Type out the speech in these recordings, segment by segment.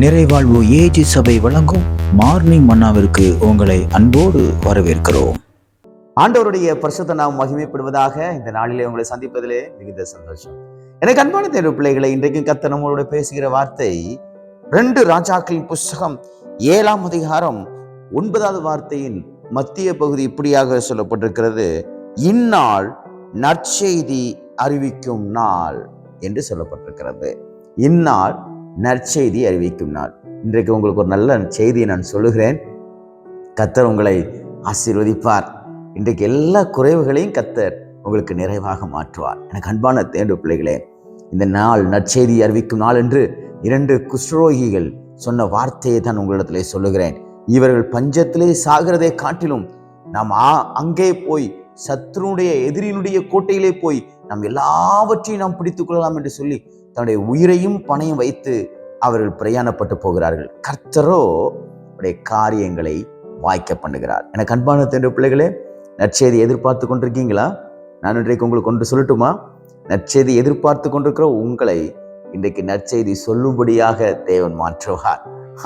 நிறைவாழ்வு AG சபை வழங்கும் morning மன்னாவிற்கு உங்களை அன்போடு வரவேற்கிறோம். ஆண்டவருடைய பரிசுத்த நாம் மகிமைப்படுவதாக இந்த நாளிலே உங்களை சந்திப்பதிலே மிகுந்த சந்தோஷம். எனக்கு அன்பான தேர்வு பிள்ளைகளை இன்றைக்கும் கத்த நம்மளோட பேசுகிற வார்த்தை ரெண்டு ராஜாக்களின் புஸ்தகம் ஏழாம் அதிகாரம் ஒன்பதாவது வார்த்தையின் மத்திய பகுதி இப்படியாக சொல்லப்பட்டிருக்கிறது இந்நாள் நற்செய்தி அறிவிக்கும் நாள் என்று சொல்லப்பட்டிருக்கிறது. இந்நாள் நற்செய்தி அறிவிக்கும் நாள். இன்றைக்கு உங்களுக்கு ஒரு நல்ல செய்தியை நான் சொல்லுகிறேன். கத்தர் உங்களை ஆசீர்வதிப்பார். இன்றைக்கு எல்லா குறைவுகளையும் கத்தர் உங்களுக்கு நிறைவாக மாற்றுவார். எனக்கு அன்பான தேண்டு பிள்ளைகளே இந்த நாள் நற்செய்தி அறிவிக்கும் நாள் என்று இரண்டு குஷ்ரோகிகள் சொன்ன வார்த்தையை தான் உங்களிடத்திலே சொல்லுகிறேன். இவர்கள் பஞ்சத்திலே சாகிறதை காட்டிலும் நாம் ஆ- அங்கே போய் சத்ருனுடைய எதிரினுடைய கோட்டையிலே போய் நாம் எல்லாவற்றையும் நாம் பிடித்துக் கொள்ளலாம் என்று சொல்லி தன்னுடைய உயிரையும் பணையும் வைத்து அவர்கள் பிரயாணப்பட்டு போகிறார்கள். கர்த்தரோ அவருடைய காரியங்களை வாய்க்க பண்ணுகிறார். எனக்கு அன்பான தேர்வு பிள்ளைகளே நற்செய்தி எதிர்பார்த்து கொண்டிருக்கீங்களா? நான் இன்றைக்கு உங்களுக்கு கொண்டு சொல்லட்டுமா? நற்செய்தி எதிர்பார்த்து கொண்டிருக்கிற உங்களை இன்றைக்கு நற்செய்தி சொல்லும்படியாக தேவன் மாற்றுவார்.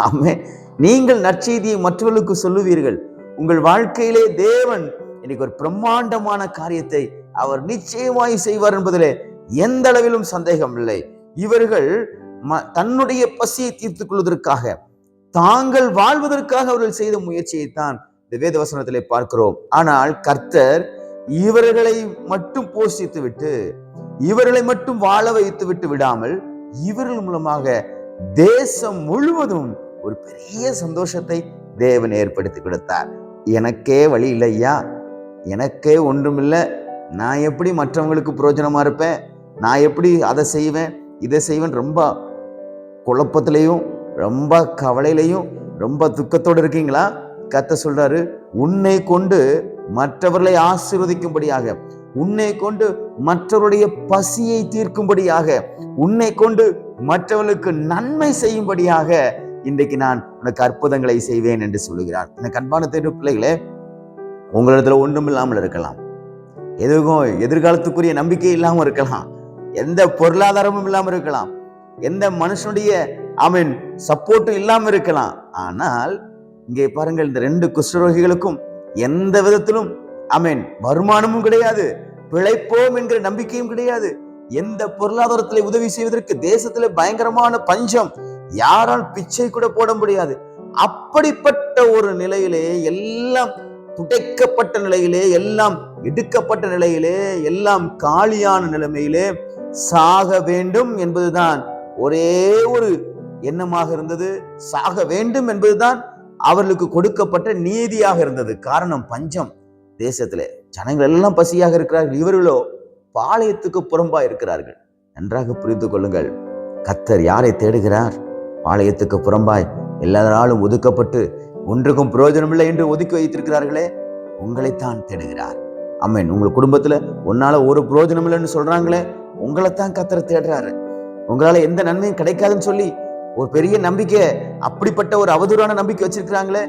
ஆமே நீங்கள் நற்செய்தியை மற்றவர்களுக்கு சொல்லுவீர்கள். உங்கள் வாழ்க்கையிலே தேவன் இன்னைக்கு ஒரு பிரம்மாண்டமான காரியத்தை அவர் நிச்சயமாய் செய்வார் என்பதிலே எந்த அளவிலும் சந்தேகம் இல்லை. இவர்கள் ம- தன்னுடைய பசியை தீர்த்துக் கொள்வதற்காக தாங்கள் வாழ்வதற்காக அவர்கள் செய்த முயற்சியைத்தான் இந்த வேத வசனத்திலே பார்க்கிறோம். ஆனால் கர்த்தர் இவர்களை மட்டும் போஷித்து விட்டு இவர்களை மட்டும் வாழ வைத்து விட்டு விடாமல் இவர்கள் மூலமாக தேசம் முழுவதும் ஒரு பெரிய சந்தோஷத்தை தேவன் ஏற்படுத்தி கொடுத்தார். எனக்கே வழி இல்லையா எனக்கே ஒன்றுமில்லை நான் எப்படி மற்றவங்களுக்கு பிரயோஜனமா இருப்பேன்? நான் எப்படி அதை செய்வேன்? இதை செய்வேன் ரொம்ப குழப்பத்திலையும் ரொம்ப கவலையிலையும் ரொம்ப துக்கத்தோடு இருக்கீங்களா? கத்த சொல்றாரு உன்னை கொண்டு மற்றவர்களை ஆசீர்வதிக்கும்படியாக உன்னை கொண்டு மற்றவருடைய பசியை தீர்க்கும்படியாக உன்னை கொண்டு மற்றவர்களுக்கு நன்மை செய்யும்படியாக இன்றைக்கு நான் உனக்கு அற்புதங்களை செய்வேன் என்று சொல்லுகிறார். எனக்கு அன்பான தேர்வு பிள்ளைகளே உங்களிடத்துல ஒன்றும் இல்லாமல் இருக்கலாம். எதுவும் எதிர்காலத்துக்குரிய நம்பிக்கை இல்லாமல் இருக்கலாம். எந்த பொருளாதாரமும் இல்லாமல் இருக்கலாம். எந்த மனுஷனுடைய அவன் சப்போர்ட்டும் இல்லாமல் இருக்கலாம். ஆனால் இங்கே பாருங்கள் இந்த ரெண்டு குஷ்டரோகிகளுக்கும் எந்த விதத்திலும் அமேன் வருமானமும் கிடையாது. பிழைப்போம் என்கிற நம்பிக்கையும் கிடையாது. எந்த பொருளாதாரத்தில் உதவி செய்வதற்கு தேசத்தில் பயங்கரமான பஞ்சம் யாரால் பிச்சை கூட போட முடியாது. அப்படிப்பட்ட ஒரு நிலையிலே எல்லாம் துடைக்கப்பட்ட நிலையிலே எல்லாம் எடுக்கப்பட்ட நிலையிலே எல்லாம் காலியான நிலைமையிலே சாக வேண்டும் என்பதுதான் ஒரே ஒரு எண்ணமாக இருந்தது. சாக வேண்டும் என்பதுதான் அவர்களுக்கு கொடுக்கப்பட்ட நீதியாக இருந்தது. காரணம் பஞ்சம். தேசத்தில் ஜனங்கள் எல்லாம் பசியாக இருக்கிறார்கள். இவர்களோ பாளையத்துக்கு புறம்பா இருக்கிறார்கள். நன்றாக புரிந்து கொள்ளுங்கள். கத்தர் யாரை தேடுகிறார்? பாளையத்துக்கு புறம்பாய் எல்லாராலும் ஒதுக்கப்பட்டு ஒன்றுக்கும் பிரயோஜனம் இல்லை என்று ஒதுக்கி வைத்திருக்கிறார்களே உங்களைத்தான் தேடுகிறார். அம்மேன் உங்கள் குடும்பத்தில் உன்னால ஒரு பிரயோஜனம் இல்லைன்னு உங்களை உங்களைத்தான் கத்தரை தேடுறாரு. உங்களால எந்த நன்மையும் கிடைக்காதுன்னு சொல்லி ஒரு பெரிய நம்பிக்கை அப்படிப்பட்ட ஒரு அவதூறான நம்பிக்கை வச்சிருக்கிறாங்களே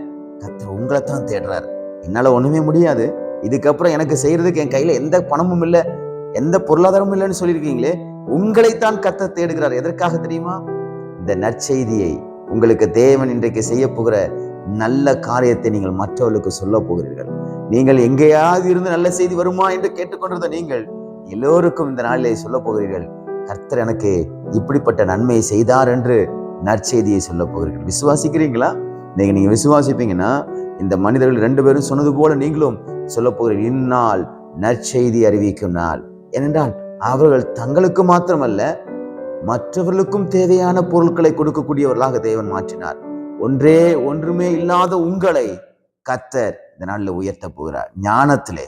கத்தர் உங்களைத்தான் தேடுறாரு. என்னால ஒண்ணுமே முடியாது. இதுக்கப்புறம் எனக்கு செய்யறதுக்கு என் கையில எந்த பணமும் இல்லை எந்த பொருளாதாரமும் இல்லைன்னு சொல்லியிருக்கீங்களே உங்களைத்தான் கத்த தேடுகிறார். எதற்காக தெரியுமா? இந்த நற்செய்தியை உங்களுக்கு தேவன் இன்றைக்கு செய்ய போகிற நல்ல காரியத்தை நீங்கள் மற்றவர்களுக்கு சொல்ல போகிறீர்கள். நீங்கள் எங்கேயாவது இருந்து நல்ல செய்தி வருமா என்று கேட்டுக்கொண்டிருந்த நீங்கள் எல்லோருக்கும் இந்த நாளிலே சொல்ல போகிறீர்கள் கர்த்தர் எனக்கு இப்படிப்பட்ட நன்மையை செய்தார் என்று நற்செய்தியை சொல்ல போகிறீர்கள். விசுவாசிக்கிறீங்களா? நீங்க நீங்க விசுவாசிப்பீங்கன்னா இந்த மனிதர்கள் ரெண்டு பேரும் சொன்னது போல நீங்களும் சொல்ல போகிறீர்கள். இந்நாள் நற்செய்தி அறிவிக்கும் நாள். ஏனென்றால் அவர்கள் தங்களுக்கு மாத்திரமல்ல மற்றவர்களுக்கும் தேவையான பொருட்களை கொடுக்கக்கூடியவர்களாக தேவன் மாற்றினார். ஒன்றே ஒன்றுமே இல்லாத உங்களை கத்தர் இந்த நாளில் உயர்த்த போகிறார். ஞானத்திலே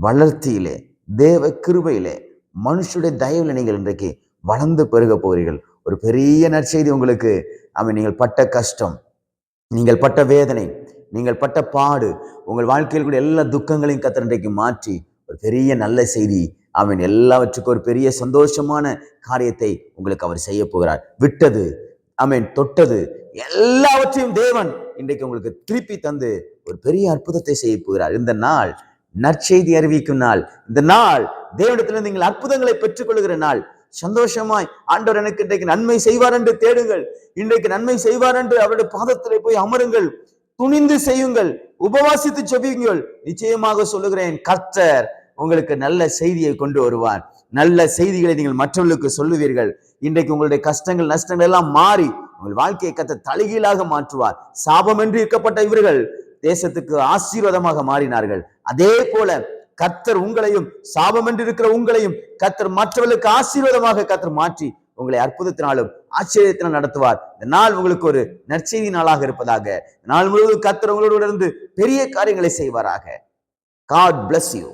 வளர்ச்சியிலே தேவ கிருபையிலே மனுஷுடைய தயவில் நீங்கள் இன்றைக்கு வளர்ந்து பெருக போகிறீர்கள். ஒரு பெரிய நற்செய்தி உங்களுக்கு. அவன் நீங்கள் பட்ட கஷ்டம் நீங்கள் பட்ட வேதனை நீங்கள் பட்ட பாடு உங்கள் வாழ்க்கையில் கூட எல்லா துக்கங்களையும் கத்தர் இன்றைக்கு மாற்றி ஒரு பெரிய நல்ல செய்தி அவன் எல்லாவற்றுக்கும் ஒரு பெரிய சந்தோஷமான காரியத்தை உங்களுக்கு அவர் செய்ய போகிறார். விட்டது அவன் தொட்டது எல்லாவற்றையும் தேவன் இன்றைக்கு உங்களுக்கு திருப்பி தந்து ஒரு பெரிய அற்புதத்தை செய்ய போகிறார். இந்த நாள் நற்செய்தி அறிவிக்கும் நாள். இந்த நாள் தேவனிடத்தில் நீங்கள் அற்புதங்களை பெற்றுக்கொள்கிற நாள். சந்தோஷமாய் ஆண்டவர் எனக்கு இன்றைக்கு நன்மை செய்வார் என்று தேடுங்கள். இன்றைக்கு நன்மை செய்வார் என்று அவருடைய பாதத்திலே போய் அமருங்கள். துணிந்து செய்யுங்கள். உபவாசித்து செவியுங்கள் நிச்சயமாக சொல்லுகிறேன் கர்த்தர் உங்களுக்கு நல்ல செய்தியை கொண்டு வருவார். நல்ல செய்திகளை நீங்கள் மற்றவர்களுக்கு சொல்லுவீர்கள். இன்றைக்கு உங்களுடைய கஷ்டங்கள் நஷ்டங்கள் எல்லாம் மாறி உங்கள் வாழ்க்கையை கத்த தலைகீழாக மாற்றுவார். சாபம் என்று இருக்கப்பட்ட இவர்கள் தேசத்துக்கு ஆசீர்வாதமாக மாறினார்கள். அதே போல கத்தர் உங்களையும் சாபம் என்று இருக்கிற உங்களையும் கத்தர் மற்றவர்களுக்கு ஆசீர்வாதமாக கத்தர் மாற்றி உங்களை அற்புதத்தினாலும் ஆச்சரியத்தினால் நடத்துவார். இந்த நாள் உங்களுக்கு ஒரு நற்செய்தி நாளாக இருப்பதாக. நாள் முழுவதும் கத்தர் உங்களோடு இருந்து பெரிய காரியங்களை செய்வாராக. God bless you